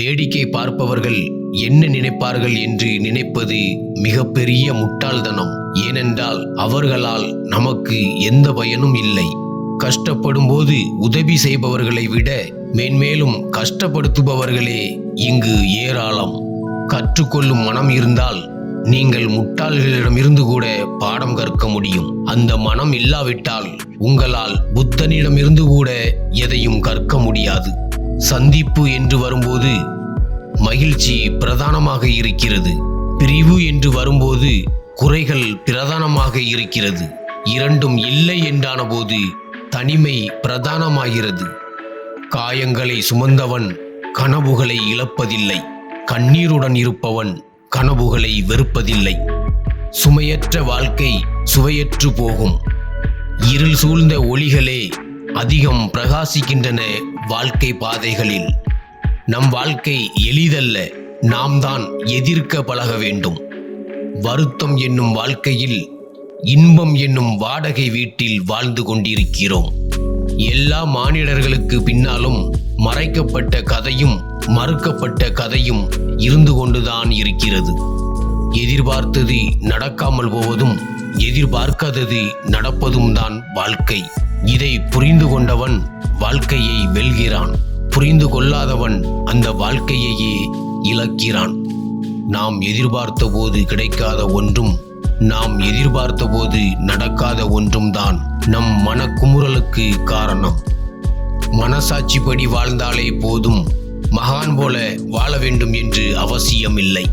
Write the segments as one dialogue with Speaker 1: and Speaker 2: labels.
Speaker 1: வேடிக்கை பார்ப்பவர்கள் என்ன நினைப்பார்கள் என்று நினைப்பது மிகப்பெரிய முட்டாள்தனம். ஏனென்றால் அவர்களால் நமக்கு எந்த பயனும் இல்லை. கஷ்டப்படும் போது உதவி செய்பவர்களை விட மேன்மேலும் கஷ்டப்படுத்துபவர்களே இங்கு ஏராளம். கற்றுக்கொள்ளும் மனம் இருந்தால் நீங்கள் முட்டாள்களிடமிருந்து கூட பாடம் கற்க முடியும். அந்த மனம் இல்லாவிட்டால் உங்களால் புத்தனிடமிருந்து கூட சந்திப்பு என்று வரும்போது மகிழ்ச்சி பிரதானமாக இருக்கிறது. பிரிவு என்று வரும்போது குறைகள் பிரதானமாக இருக்கிறது. இரண்டும் இல்லை என்றான போது தனிமை பிரதானமாகிறது. காயங்களை சுமந்தவன் கனவுகளை இழப்பதில்லை. கண்ணீருடன் இருப்பவன் கனவுகளை வெறுப்பதில்லை. சுமையற்ற வாழ்க்கை சுவையற்று போகும். இருள் சூழ்ந்த ஒளிகளே அதிகம் பிரகாசிக்கின்றன வாழ்க்கை பாதைகளில். நம் வாழ்க்கை எளிதல்ல நாம் தான் எதிர்க்க பழக வேண்டும். வருத்தம் என்னும் வாழ்க்கையில் இன்பம் என்னும் வாடகை வீட்டில் வாழ்ந்து கொண்டிருக்கிறோம். எல்லா மானிடர்களுக்கு பின்னாலும் மறைக்கப்பட்ட கதையும் மறுக்கப்பட்ட கதையும் இருந்து கொண்டுதான் இருக்கிறது. எதிர்பார்த்தது நடக்காமல் போவதும் எதிர்பார்க்காதது நடப்பதும் தான் வாழ்க்கை. இதை புரிந்து கொண்டவன் வாழ்க்கையை வெல்கிறான். புரிந்து கொள்ளாதவன் அந்த வாழ்க்கையையே இழக்கிறான். நாம் எதிர்பார்த்த போது கிடைக்காத ஒன்றும் நாம் எதிர்பார்த்த போது நடக்காத ஒன்றும் தான் நம் மனக்குமுறலுக்கு காரணம். மனசாட்சிப்படி வாழ்ந்தாலே போதும் மகான் போல வாழ வேண்டும் என்று அவசியமில்லை.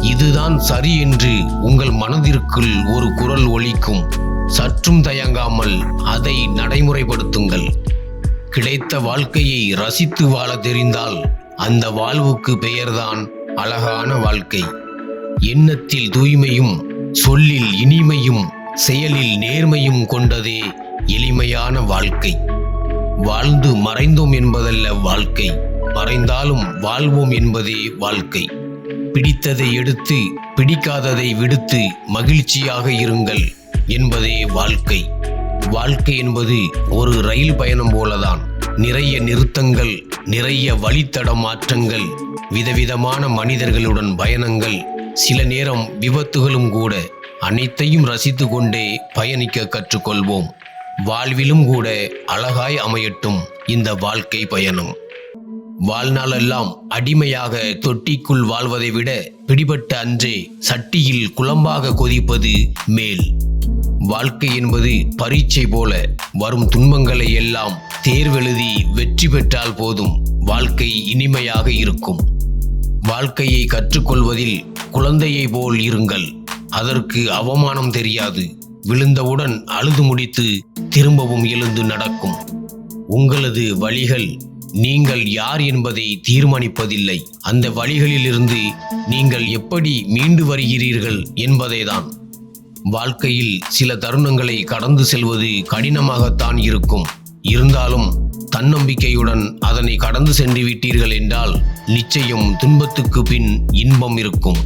Speaker 1: இதுதான் சரி என்று உங்கள் மனதிற்குள் ஒரு குரல் ஒலிக்கும். சற்றும் தயங்காமல் அதை நடைமுறைப்படுத்துங்கள். கிடைத்த வாழ்க்கையை ரசித்து வாழ தெரிந்தால் அந்த வாழ்வுக்கு பெயர்தான் அழகான வாழ்க்கை. எண்ணத்தில் தூய்மையும் சொல்லில் இனிமையும் செயலில் நேர்மையும் கொண்டதே எளிமையான வாழ்க்கை. வாழ்ந்து மறைந்தோம் என்பதல்ல வாழ்க்கை மறைந்தாலும் வாழ்வோம் என்பதே வாழ்க்கை. பிடித்ததை எடுத்து பிடிக்காததை விடுத்து மகிழ்ச்சியாக இருங்கள். என்பதே வாழ்க்கை. வாழ்க்கை என்பது ஒரு ரயில் பயணம் போலதான். நிறைய நிறுத்தங்கள் நிறைய வழித்தட மாற்றங்கள் விதவிதமான மனிதர்களுடன் பயணங்கள் சில நேரம் விபத்துகளும் கூட அனைத்தையும் ரசித்து கொண்டே பயணிக்க கற்றுக்கொள்வோம். வாழ்விலும் கூட அழகாய் அமையட்டும் இந்த வாழ்க்கை பயணம். வாழ்நாளெல்லாம் அடிமையாக தொட்டிக்குள் வாழ்வதை விட பிடிபட்ட அன்றே சட்டியில் குழம்பாக கொதிப்பது மேல். வாழ்க்கை என்பது பரீட்சை போல வரும் துன்பங்களை எல்லாம் தேர்வெழுதி வெற்றி பெற்றால் போதும் வாழ்க்கை இனிமையாக இருக்கும். வாழ்க்கையை கற்றுக்கொள்வதில் குழந்தையை போல் இருங்கள். அதற்கு அவமானம் தெரியாது. விழுந்தவுடன் அழுது முடித்து திரும்பவும் எழுந்து நடக்கும். உங்களது வழிகள் நீங்கள் யார் என்பதை தீர்மானிப்பதில்லை. அந்த வழிகளிலிருந்து நீங்கள் எப்படி மீண்டு வருகிறீர்கள் என்பதைதான். வாழ்க்கையில் சில தருணங்களை கடந்து செல்வது கடினமாகத்தான் இருக்கும். இருந்தாலும் தன்னம்பிக்கையுடன் அதனை கடந்து சென்று விட்டீர்கள் என்றால் நிச்சயம் துன்பத்துக்கு பின் இன்பம் இருக்கும்.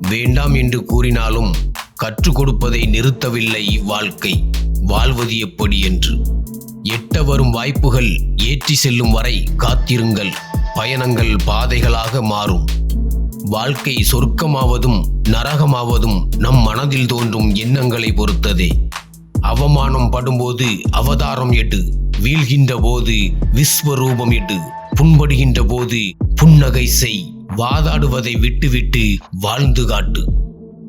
Speaker 1: வேண்டாம் என்று கூறினாலும் கற்றுக் கொடுப்பதை நிறுத்தவில்லை வாழ்க்கை வாழ்வது எப்படி என்று. எட்ட வரும் வாய்ப்புகள் ஏற்றி செல்லும் வரை காத்திருங்கள். பயணங்கள் பாதைகளாக மாறும். வாழ்க்கை சொர்க்கமாவதும் நரகமாவதும் நம் மனதில் தோன்றும் எண்ணங்களை பொறுத்ததே. அவமானம் படும்போது அவதாரம் எட்டு வீழ்கின்ற போது விஸ்வரூபம் எட்டு புண்படுகின்ற போது புன்னகை செய் வாதாடுவதை விட்டுவிட்டு வாழ்ந்து காட்டு.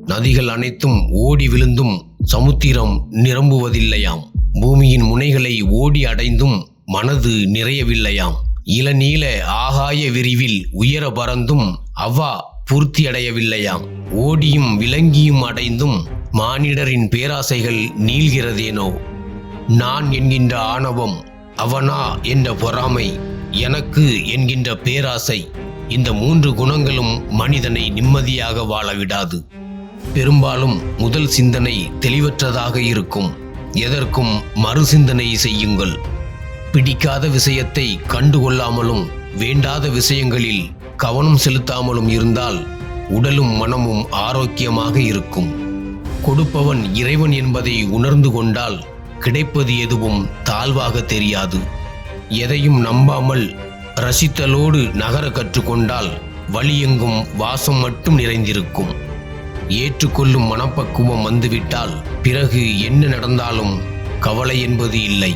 Speaker 1: நதிகள் அனைத்தும் ஓடி விழுந்தும் சமுத்திரம் நிரம்புவதில்லையாம். பூமியின் முனைகளை ஓடி அடைந்தும் மனது நிறையவில்லையாம். இளநீல ஆகாய விரிவில் உயர பறந்தும் அவ்வா பூர்த்தியடையவில்லையாம். ஓடியும் விலங்கியும் அடைந்தும் மானிடரின் பேராசைகள் நீள்கிறதேனோ? நான் என்கின்ற ஆணவம் அவனா என்ற பொறாமை எனக்கு என்கின்ற பேராசை இந்த மூன்று குணங்களும் மனிதனை நிம்மதியாக வாழ விடாது பெரும்பாலும் முதல் சிந்தனை தெளிவற்றதாக இருக்கும். எதற்கும் மறுசிந்தனை செய்யுங்கள். பிடிக்காத விஷயத்தை கண்டுகொள்ளாமலும் வேண்டாத விஷயங்களில் கவனம் செலுத்தாமலும் இருந்தால் உடலும் மனமும் ஆரோக்கியமாக இருக்கும். கொடுப்பவன் இறைவன் என்பதை உணர்ந்து கொண்டால் கிடைப்பது எதுவும் தாழ்வாக தெரியாது. எதையும் நம்பாமல் ரசித்தலோடு நகர கற்றுக்கொண்டால் வழியெங்கும் வாசம் மட்டும் நிறைந்திருக்கும். ஏற்றுக்கொள்ளும் மனப்பக்குவம் வந்துவிட்டால் பிறகு என்ன நடந்தாலும் கவலை என்பது இல்லை.